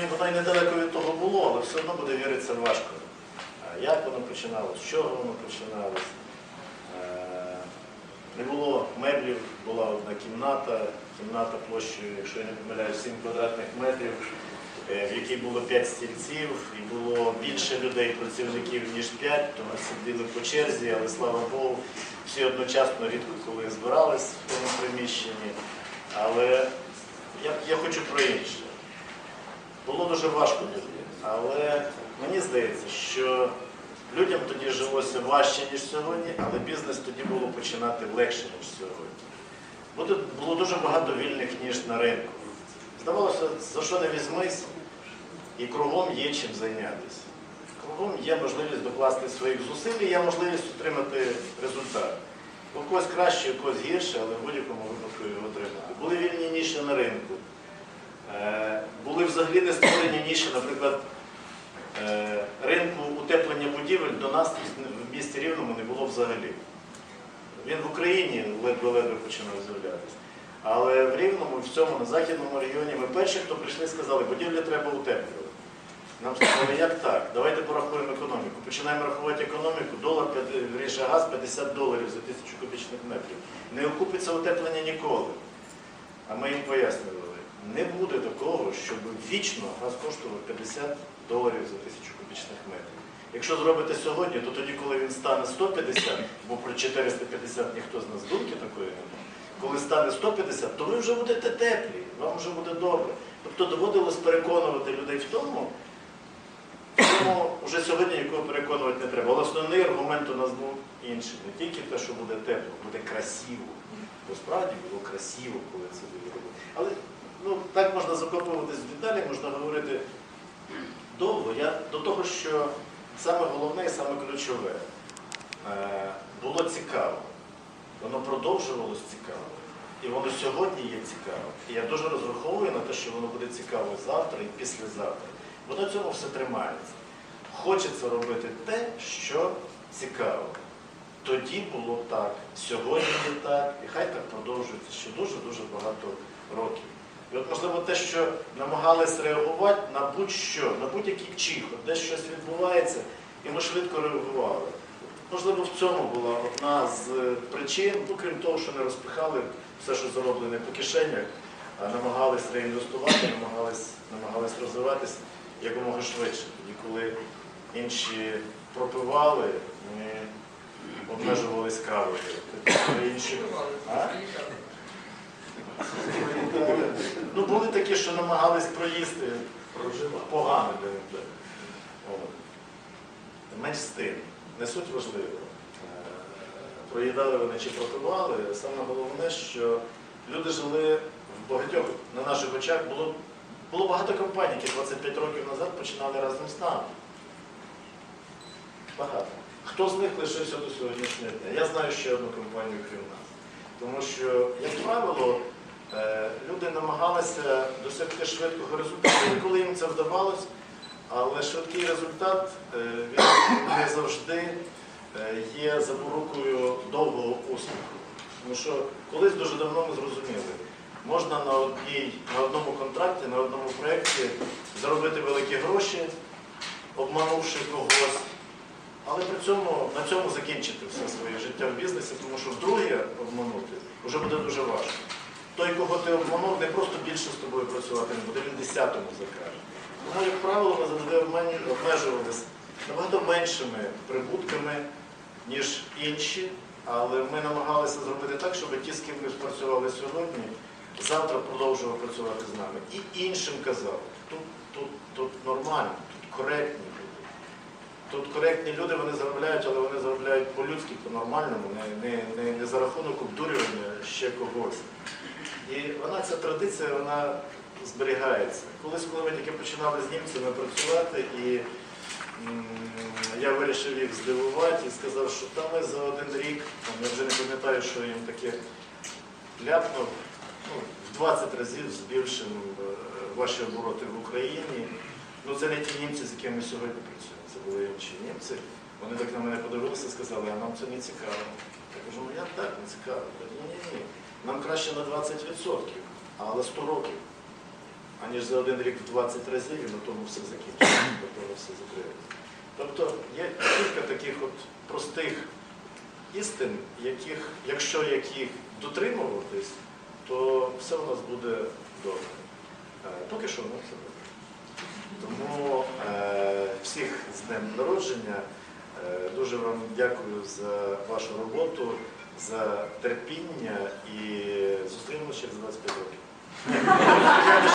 воно, і- воно і недалеко від того було, але все одно буде віритися важко. Як воно починалось, з чого воно починалось? Е, Не було меблів, була одна кімната, кімната площею, якщо я не помиляюсь, 7 квадратних метрів, е, в якій було 5 стільців, і було більше людей, працівників, ніж 5, то ми сиділи по черзі, але слава Богу, всі одночасно рідко коли збирались в тому приміщенні. Але я, я хочу про інше. Було дуже важко тоді, але мені здається, що людям тоді жилося важче, ніж сьогодні, але бізнес тоді було починати легше, ніж сьогодні. Було дуже багато вільних ніж на ринку. Здавалося, за що не візьмись, і кругом є чим зайнятися. Кругом є можливість докласти своїх зусиль, і є можливість отримати результат. У когось краще, у когось гірше, але в будь-якому випадку його отримати. Були вільні ніші на ринку. Були взагалі не створені ніші, наприклад, е, ринку утеплення будівель до нас в місті Рівному не було взагалі. Він в Україні ледве-ледве починав з'являтися. Але в Рівному, в цьому, на західному регіоні, ми перші, хто прийшли, сказали, будівлі треба утеплювати. Нам сказали, як так? Давайте порахуємо економіку. Починаємо рахувати економіку, долар, вірніше, газ 50 доларів за тисячу кубічних метрів. Не окупиться утеплення ніколи. А ми їм пояснювали, не буде такого, щоб вічно газ коштував 50 доларів за тисячу кубічних метрів. Якщо зробите сьогодні, то тоді, коли він стане 150, бо про 450 ніхто з нас думки такої не має, коли стане 150, то ви вже будете теплі, вам вже буде добре. Тобто доводилось переконувати людей в тому, тому вже сьогодні нікого переконувати не треба. Але основний аргумент у нас був інший. Не тільки те, що буде тепло, буде красиво. Бо справді було красиво, коли це було робити. Ну, так можна закопуватись деталі, можна говорити довго. Я до того, що саме головне і саме ключове е, було цікаво. Воно продовжувалось цікаво. І воно сьогодні є цікаво. І я дуже розраховую на те, що воно буде цікаво завтра і післязавтра. Бо на цьому все тримається. Хочеться робити те, що цікаво. Тоді було так, сьогодні є так, і хай так продовжується ще дуже-дуже багато років. І от, можливо, те, що намагались реагувати на будь-що, на будь-який чих, от десь щось відбувається, і ми швидко реагували. Можливо, в цьому була одна з е, причин, ну, крім того, що не розпихали все, що зароблене по кишенях, а намагались реінвестувати, намагались, намагались розвиватись якомога швидше. Тоді, коли інші пропивали, ми обмежувались кавою. Коли інші... А? Ну, були такі, що намагались проїсти погано для них. Менш з тим, не суть важливо. Е, Проїдали вони чи пропивали. Саме головне, що люди жили в багатьох на наших очах. Було, було багато компаній, які 25 років назад починали разом з нами. Багато. Хто з них лишився до сьогоднішнього дня? Я знаю ще одну компанію, крім нас. Тому що, як правило, намагалися досягти швидкого результату, коли їм це вдавалося, але швидкий результат е, не завжди е, є запорукою довгого успіху. Тому що колись дуже давно ми зрозуміли, можна на, одній, на одному контракті, на одному проєкті заробити великі гроші, обманувши когось, але при цьому на цьому закінчити все своє життя в бізнесі, тому що вдруге обманути вже буде дуже важко. Той, кого ти обманув, не просто більше з тобою працювати не буде, він десятому закаже. Тому, як правило, ми завжди обмежувалися набагато меншими прибутками, ніж інші, але ми намагалися зробити так, щоб ті, з ким ми спрацювали сьогодні, завтра продовжували працювати з нами. І іншим казав, тут, тут, тут нормально, тут коректні люди. Тут коректні люди, вони заробляють, але вони заробляють по-людськи, по-нормальному, не, не, не, не за рахунок обдурювання ще когось. І вона, ця традиція, вона зберігається. Колись, коли ми тільки починали з німцями працювати, і я вирішив їх здивувати і сказав, що там ми за один рік, я вже не пам'ятаю, що їм таке ляпнув, ну, в 20 разів збільшимо е, ваші обороти в Україні. Ну це не ті німці, з якими ми сьогодні працюємо. Це були інші німці. Вони так на мене подивилися і сказали, а нам це не цікаво. Я кажу, ну як так не цікаво? Ні, ні, ні. Нам краще на 20%, але 100 років. аніж за один рік в 20 разів і на тому все закінчиться, на тому все закриється. Тобто є кілька таких от простих істин, яких, якщо яких дотримуватись, то все у нас буде добре. Е, Поки що нас все добре. Тому е, всіх з днем народження. Е, Дуже вам дякую за вашу роботу, за терпіння і зустрінемося через 25 років.